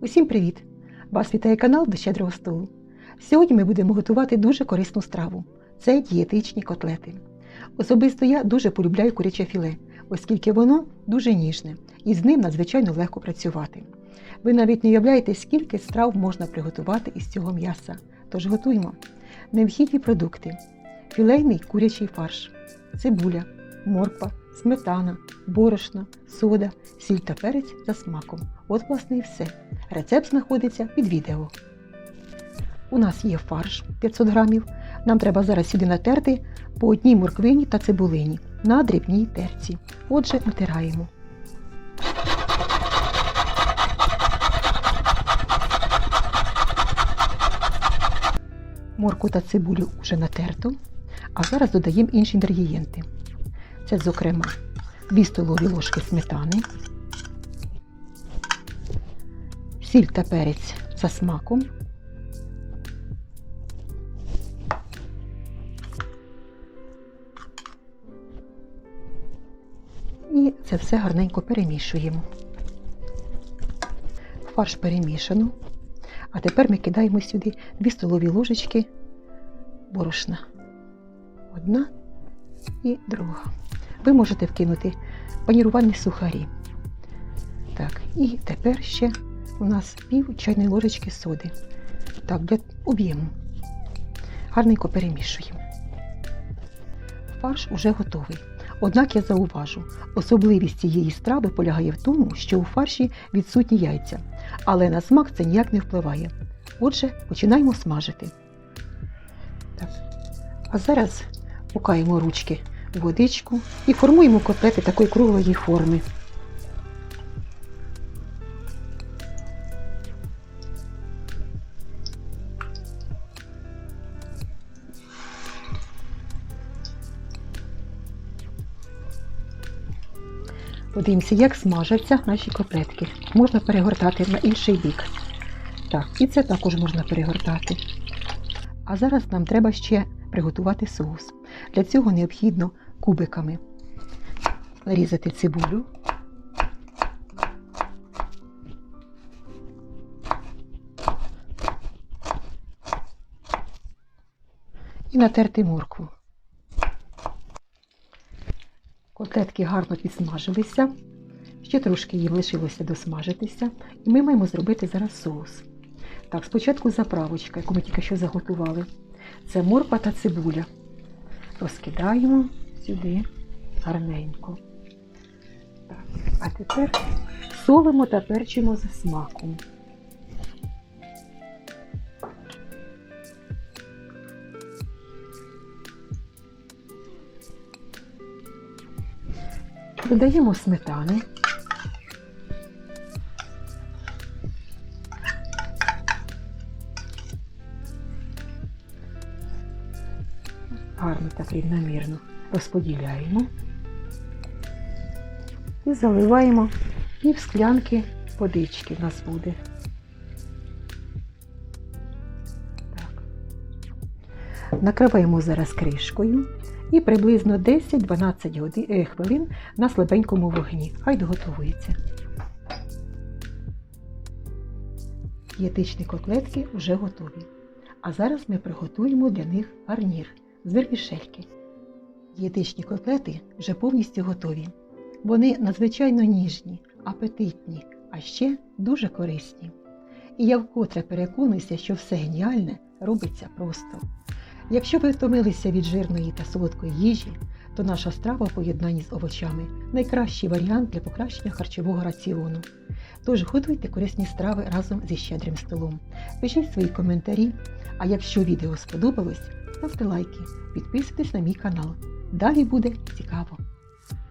Усім привіт! Вас вітає канал до щедрого столу. Сьогодні ми будемо готувати дуже корисну страву. Це дієтичні котлети. Особисто я дуже полюбляю куряче філе, оскільки воно дуже ніжне і з ним надзвичайно легко працювати. Ви навіть не уявляєте, скільки страв можна приготувати із цього м'яса. Тож готуємо. Необхідні продукти: філейний курячий фарш, цибуля, морква, сметана, борошно, сода, сіль та перець за смаком. От, власне, і все. Рецепт знаходиться під відео. У нас є фарш 500 грамів. Нам треба зараз сюди натерти по одній морквині та цибулині на дрібній терці. Отже, натираємо. Морку та цибулю вже натерто, а зараз додаємо інші інгредієнти. Це, зокрема, 2 столові ложки сметани, сіль та перець за смаком, і це все гарненько перемішуємо. Фарш перемішано. А тепер ми кидаємо сюди 2 столові ложечки борошна. Одна і друга. Ви можете вкинути панірувальні сухарі. Так, і тепер ще у нас пів чайної ложечки соди. Так, для об'єму. Гарненько перемішуємо. Фарш уже готовий. Однак я зауважу, особливість цієї страви полягає в тому, що у фарші відсутні яйця, але на смак це ніяк не впливає. Отже, починаємо смажити. Так. А зараз пукаємо ручки водичку і формуємо котлети такої круглої форми. Подивимося, як смажаться наші котлетки. Можна перегортати на інший бік. Так, і це також можна перегортати. А зараз нам треба ще приготувати соус. Для цього необхідно кубиками нарізати цибулю. І натерти моркву. Котлетки гарно підсмажилися. Ще трошки їм лишилося досмажитися. І ми маємо зробити зараз соус. Так, спочатку заправочка, яку ми тільки що заготували. Це морква та цибуля. Розкидаємо сюди гарненько. А тепер солимо та перчимо за смаком. Додаємо сметани. Гарно так рівномірно розподіляємо і заливаємо пів склянки водички в нас буде. Так. Накриваємо зараз кришкою і приблизно 10-12 годин, е, хвилин на слабенькому вогні. Хай доготовується. Дієтичні котлетки вже готові. А зараз ми приготуємо для них гарнір з вермішельки. Дієтичні котлети вже повністю готові. Вони надзвичайно ніжні, апетитні, а ще дуже корисні. І я вкотре переконуюся, що все геніальне робиться просто. Якщо ви втомилися від жирної та солодкої їжі, то наша страва в поєднанні з овочами найкращий варіант для покращення харчового раціону. Тож готуйте корисні страви разом зі щедрим столом. Пишіть свої коментарі, а якщо відео сподобалось, ставте лайки, підписуйтесь на мій канал. Далі буде цікаво!